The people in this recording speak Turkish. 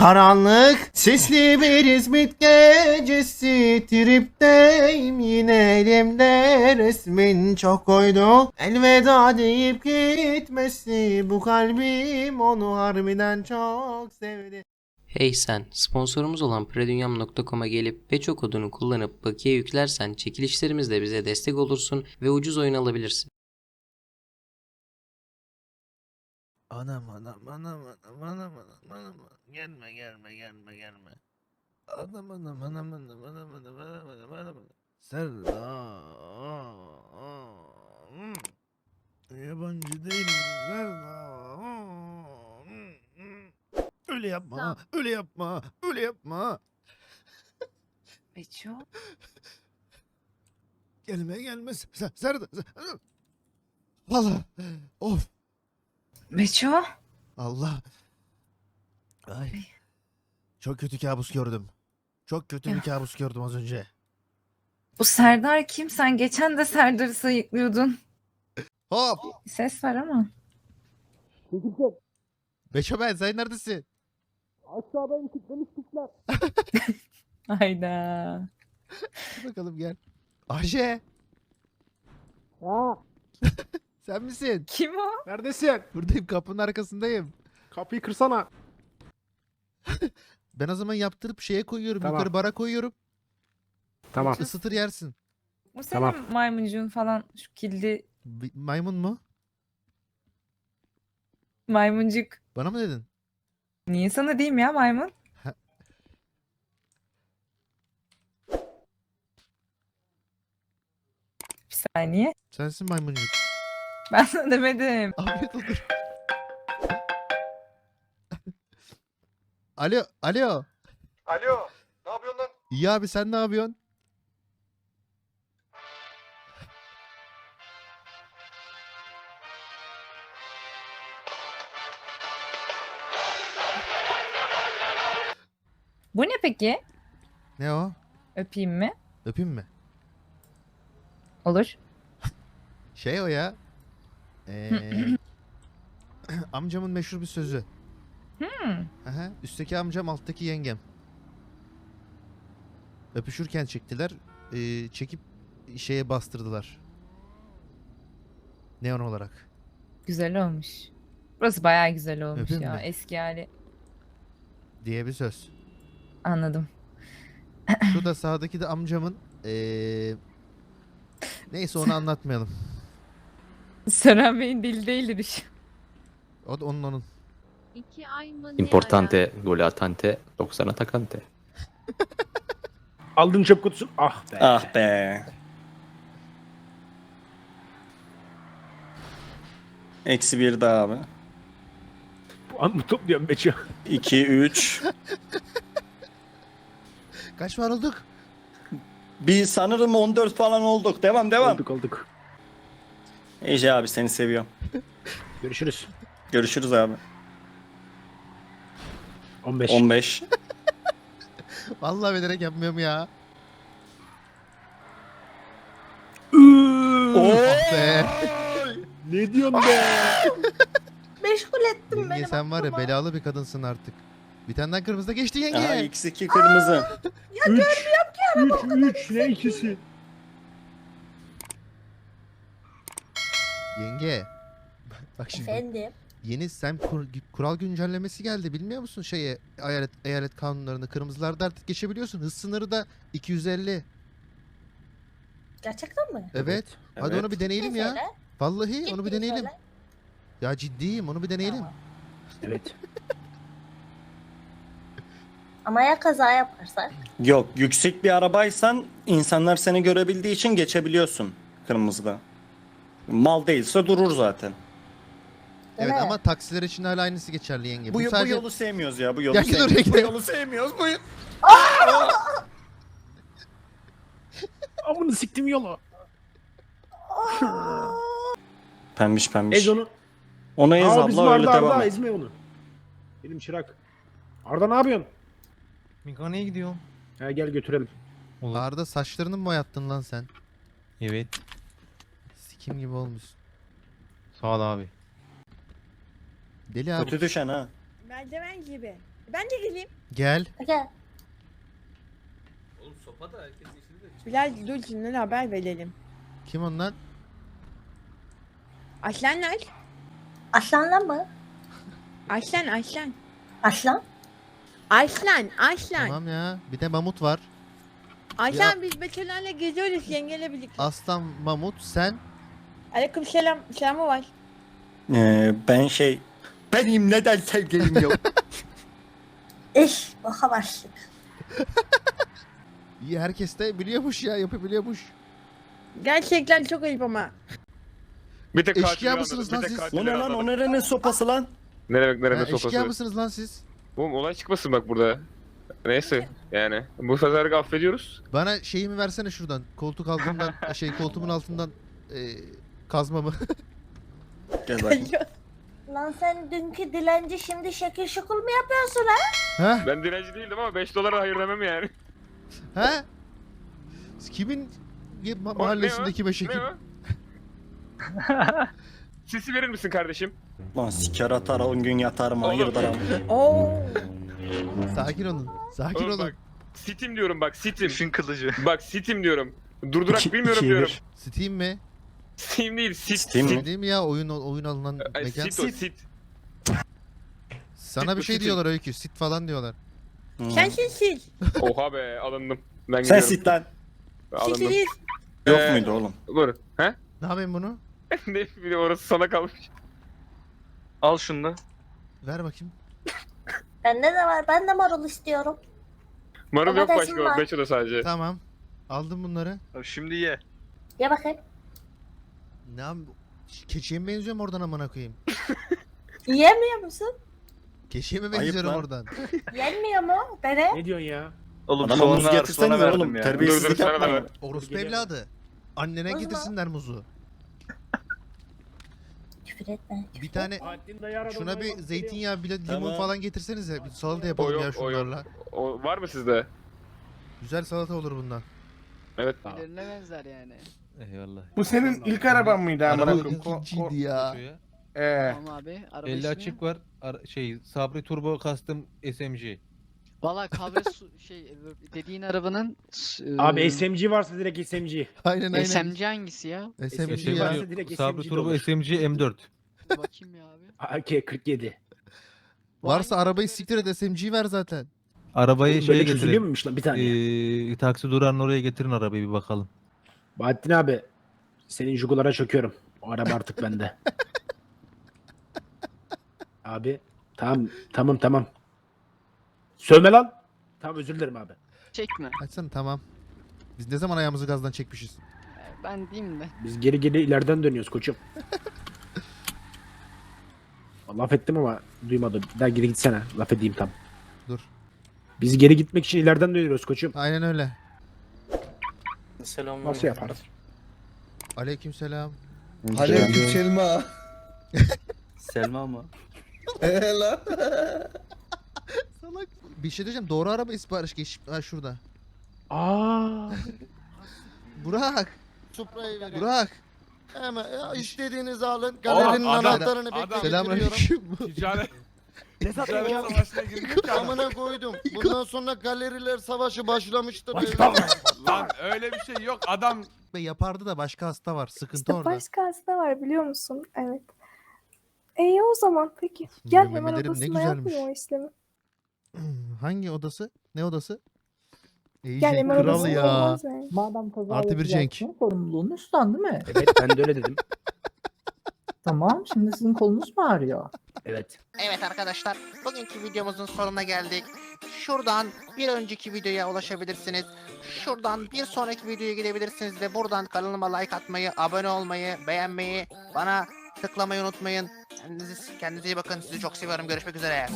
Karanlık sisli bir İzmit gecesi. Tripteyim yine elimde resmin çok koydu. Elveda deyip gitmesi. Bu kalbim onu harbiden çok sevdi. Hey sen, sponsorumuz olan predunyam.com'a gelip Beço kodunu kullanıp bakiye yüklersen çekilişlerimizle bize destek olursun ve ucuz oyun alabilirsin. Anam anam anam anam anam anam anam gelme gelme gelme gelme Anam anam anam anam anam anam anam anam anam anam Serda hmm. Yabancı değilim Serda hmm, hmm. Öyle yapma öyle yapma öyle yapma Beço. Gelme gelme Ser- Serda Serda. Allah of Beço. Allah. Ay. Çok kötü kabus gördüm. Çok kötü bir kabus gördüm az önce. Bu Serdar kim? Sen geçen de Serdar'ı sayıklıyordun. Hop. Ses var ama. Beşo ben sen neredesin? Hayda. Dur bakalım gel. Ayşe. Ya Sen misin? Kim o? neredesin? Buradayım kapının arkasındayım. Kapıyı kırsana. Ben o zaman yaptırıp şeye koyuyorum. Tamam. Yukarı bara koyuyorum. Tamam. Isıtır yersin. Bu senin Tamam. maymuncuğun falan. Şu kildi Bi- Maymun mu? maymuncuk. Bana mı dedin? Niye sana diyeyim ya maymun? Bir saniye. Sensin maymuncuk. Ben sana demedim. Afiyet olsun. alo, alo. Alo, ne yapıyorsun lan? İyi abi sen ne yapıyorsun? Bu ne peki? Ne o? Öpeyim mi? Öpeyim mi? Olur. Şey o ya. Ee, amcamın meşhur bir sözü. Hmm. Aha, üstteki amcam alttaki yengem. Öpüşürken çektiler. ee, çekip şeye bastırdılar. Neon olarak. Güzel olmuş. Burası bayağı güzel olmuş Öpeyim ya. mi? Eski hali. Diye bir söz. Anladım. Şu da sağdaki de amcamın ee, neyse onu anlatmayalım. Sören Bey'in dili değildir iş. O da onun onun. İki ay mı ne ara? Importante, volatante, 90 atakante. Aldın çöp kutusu. Ah be. Ah be. Eksi bir daha abi. Puan mı topluyorum Beço? 2, 3. Kaç var olduk? Bir sanırım 14 falan olduk. Devam devam. Olduk olduk. Ece abi seni seviyorum. Görüşürüz. Görüşürüz abi. 15. 15. Vallahi bilerek yapmıyorum ya. Oo! Be. Ne diyorsun be? Meşgul ettim Yenge sen var ya belalı bir kadınsın artık. Bir tane daha kırmızıda geçti yenge. Aha x2 kırmızı. 3. 3 3 ne ikisi? Yenge. Bak şimdi. Efendim. Yeni sem kur- kural güncellemesi geldi bilmiyor musun şeye eyalet, eyalet kanunlarını kırmızılarda artık geçebiliyorsun. Hız sınırı da 250. Gerçekten mi? Evet. Hadi Evet. onu bir deneyelim ya. Vallahi onu bir ciddi deneyelim. söyle. Ya ciddiyim onu bir deneyelim. Tamam. Evet. Ama ya kaza yaparsak? Yok yüksek bir arabaysan insanlar seni görebildiği için geçebiliyorsun kırmızıda. Mal değilse durur zaten. Evet ama taksiler için hala aynısı geçerli yenge. Bu, Bu, bu sadece yolu sevmiyoruz ya bu yolu Ya git oraya sevmiyoruz. Bu gidelim. yolu sevmiyoruz. Bu... Amını siktim yolu. Pembiş pembiş. Ez onu. Ona ez Aa, bizim abla öyle Arda devam Arda et. ezme onu. Benim çırak. Arda ne yapıyorsun? Mekaniğe gidiyorum. Ha, gel götürelim. Arda saçlarını mı boyattın lan sen? Evet. Sikim gibi olmuş. Sağ ol abi. Deli abi. Kötü düşen ha. Merdiven gibi. Ben de geleyim. Gel. Gel. Bilal dur şimdi haber verelim. Kim onlar? Aslanlar. Aslanla mı? Aslan aslan. Aslan? Aslan aslan. Tamam ya. Bir de mamut var. Aslan biz Betüler'le geziyoruz yengeyle birlikte. Aslan, mamut, sen. Aleyküm selam. Selamı var. Ee, ben şey... Benim neden sevgilim yok? İş. Boka başlık. İyi herkes de biliyormuş ya yapabiliyormuş. Gerçekten çok ayıp ama. Bir tek Eşkıya katilleri mısınız anladım, lan bir tek siz? ne katilleri lan o nerenin sopası lan? Ne demek Ha, nerede eşkıya sopası? mısınız lan siz? Oğlum olay çıkmasın bak burada. Neyse yani. Bu sefer affediyoruz. Bana şeyimi versene şuradan. Koltuk altından, şey koltuğumun altından e, kazmamı. Gel bakayım. Lan sen dünkü dilenci şimdi şekil şukul mu yapıyorsun ha? ha? Ben direnci değildim ama 5 dolara hayır demem yani. Ha? Kimin ma- O, ne o? mahallesindeki Ne beşekin? o? Sesi verir misin kardeşim? Lan siker atar 10 gün yatarım hayırdır ama. Oo. Sakin olun. Sakin Oğlum olun. bak. Sitim diyorum bak sitim. Işın kılıcı. Bak sitim diyorum. Durdurak İki- bilmiyorum ikiye diyorum. bir. Steam mi? Steam değil sit. Steam mi? sit. Değil mi ya oyun oyun alınan Ay, mekan? sit o sit. Sana Sit bir bu, şey sit. diyorlar öykü. Sit falan diyorlar. Hmm. Sensin sil. Oha be alındım. Ben Sen gidiyorum. sit lan. Alındım. Sitiriz. Yok Ee, muydu oğlum? Buyurun. He? Ne yapayım bunu? ne bileyim orası sana kalmış. Al şunu da. Ver bakayım. Bende de var. Ben de marul istiyorum. Marul yok başka. var. Beş o da sadece. Tamam. Aldım bunları. Şimdi ye. Ye bakayım. Ne yap- Keçiye mi benziyorum oradan amına koyayım? Yiyemiyor musun? Keçiye mi Ayıp benziyorum lan. oradan? Yenmiyor mu? Dene. Ne diyorsun ya? Oğlum Adama muz soğanlar getirsene verdim oğlum? ya. Terbiyesizlik Dur, sana yapma. da ya. ver. Orospu evladı. Annene Kızma. getirsinler muzu. Küfür etme. Bir tane şuna bir zeytinyağı bile limon Tamam. falan getirsenize. Bir salata O yapalım yok, ya o yok. şunlarla. O var mı sizde? Güzel salata olur bundan. Evet. Ne benzer yani. Eyvallah. Bu senin ilk araban mıydı amına Araba koyayım? Ko- ikinciydi ko- ya. Ee, Tamam abi. Araba Belli ismi. açık var. şey Sabri Turbo Custom SMG. Valla kahve su şey dediğin arabanın s- Abi ıı, SMG varsa direkt SMG. Aynen aynen. SMG hangisi ya? SMG SMG ya. varsa direkt SMG de olur. SMG M4. Bakayım ya abi. AK-47. Varsa arabayı siktir et SMG ver zaten. Arabayı Böyle çözülüyor muymuş lan bir tane? Ee, taksi durağının oraya getirin arabayı bir bakalım. Bahattin abi. Senin jugulara çöküyorum. O araba artık bende. abi. Tamam tamam tamam. Sövme lan. Tamam özür dilerim abi. Çekme. Açsana tamam. Biz ne zaman ayağımızı gazdan çekmişiz? Ben diyeyim de. Biz geri geri ileriden dönüyoruz koçum. Laf ettim ama duymadı. Bir daha geri gitsene. Laf edeyim tam. Dur. Biz geri gitmek için ileriden dönüyoruz koçum. Aynen öyle. Selam. Nasıl yaparız? Aleykümselam. Selma. Selma mı? Lan. Salak. Bir şey diyeceğim. Doğru araba sipariş geç. Ha şurada. Aa. Burak. Supra'yı verin. Burak. Hemen ya istediğinizi alın. Galerinin adam- anahtarını bekle getiriyorum. Selamünaleyküm. Ticaret. Ne satayım ya? savaşına girdik ya. Amına koydum. Bundan sonra galeriler savaşı başlamıştır. Lan öyle bir şey yok. Adam Ve yapardı da başka hasta var. Sıkıntı orada. başka hasta var biliyor musun? Evet. İyi o zaman peki. Gel, hemen memelerim ne odasında güzelmiş. o işlemi. Hangi odası? Ne odası? İyi Gel hemen kral odasında ya. olmaz yani. Madem kaza Artı bir Cenk. sorumluluğunu üstlen değil mi? Evet ben de öyle dedim. tamam. Şimdi sizin kolunuz mu ağrıyor? Evet. Evet arkadaşlar, bugünkü videomuzun sonuna geldik. Şuradan bir önceki videoya ulaşabilirsiniz. Şuradan bir sonraki videoya gidebilirsiniz ve buradan kanalıma like atmayı, abone olmayı, beğenmeyi, bana tıklamayı unutmayın. Kendinize, kendinize iyi bakın. Sizi çok seviyorum. Görüşmek üzere.